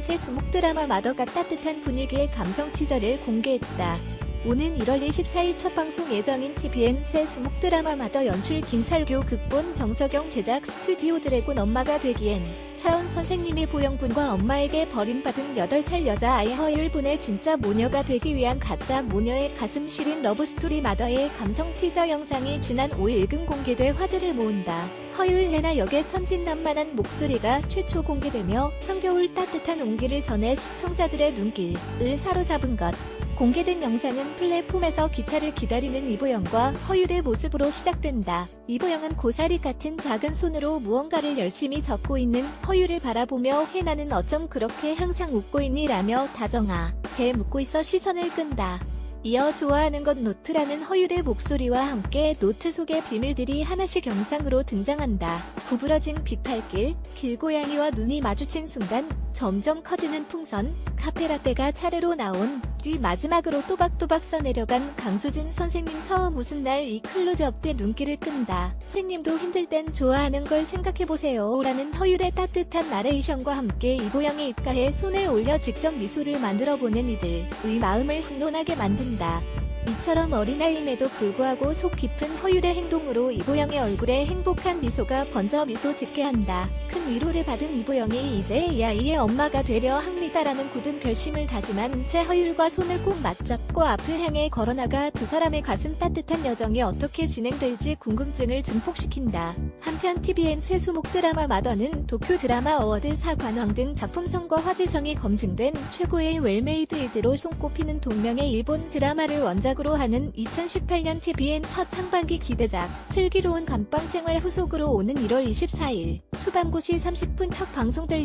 수목 드라마 마더가 따뜻한 분위기의 감성 티저를 공개했다. 오는 1월 24일 첫 방송 예정인 TVN 새 수목 드라마 마더 연출 김철규 극본 정석영 제작 스튜디오 드래곤 엄마가 되기엔 차은 선생님의 보영분과 엄마에게 버림받은 8살 여자아이 허율분의 진짜 모녀가 되기 위한 가짜 모녀의 가슴 시린 러브스토리 마더의 감성 티저 영상이 지난 5일 일금 공개돼 화제를 모은다. 허율 레나 역의 천진난만한 목소리가 최초 공개되며 한겨울 따뜻한 온기를 전해 시청자들의 눈길을 사로잡은 것. 공개된 영상은 플랫폼에서 기차를 기다리는 이보영과 허율의 모습으로 시작된다. 이보영은 고사리 같은 작은 손으로 무언가를 열심히 적고 있는 허율을 바라보며 해나는 어쩜 그렇게 항상 웃고 있니 라며 다정아 배 묻고 있어 시선을 끈다. 이어 좋아하는 건 노트라는 허율의 목소리와 함께 노트 속의 비밀들이 하나씩 영상으로 등장한다. 구부러진 비탈길, 길고양이와 눈이 마주친 순간 점점 커지는 풍선, 카페라떼가 차례로 나온 뒤 마지막으로 또박또박 써내려간 강수진 선생님 처음 무슨 날이 클로즈업 때 눈길을 끈다. 선생님도 힘들 땐 좋아하는 걸 생각해보세요. 라는 허율의 따뜻한 나레이션과 함께 이보영의 입가에 손을 올려 직접 미소를 만들어보는 이들의 마음을 훈훈하게 만든 다. 이처럼 어린아이임에도 불구하고 속 깊은 허율의 행동으로 이보영의 얼굴에 행복한 미소가 번져 미소 짓게 한다. 큰 위로를 받은 이보영이 이제 이 아이의 엄마가 되려 합니다라는 굳은 결심을 다짐한 채 허율과 손을 꼭 맞잡고 앞을 향해 걸어나가 두 사람의 가슴 따뜻한 여정이 어떻게 진행될지 궁금증을 증폭시킨다. 한편 TVN 새 수목 드라마 마더는 도쿄 드라마 어워드 사관왕 등 작품성과 화제성이 검증된 최고의 웰메이드 이드로 손꼽히는 동명의 일본 드라마를 원 작으로 하는 2018년 TVN 첫 상반기 기대작 슬기로운 감방 생활 후속으로 오는 1월 24일 수방고시 30분 첫 방송될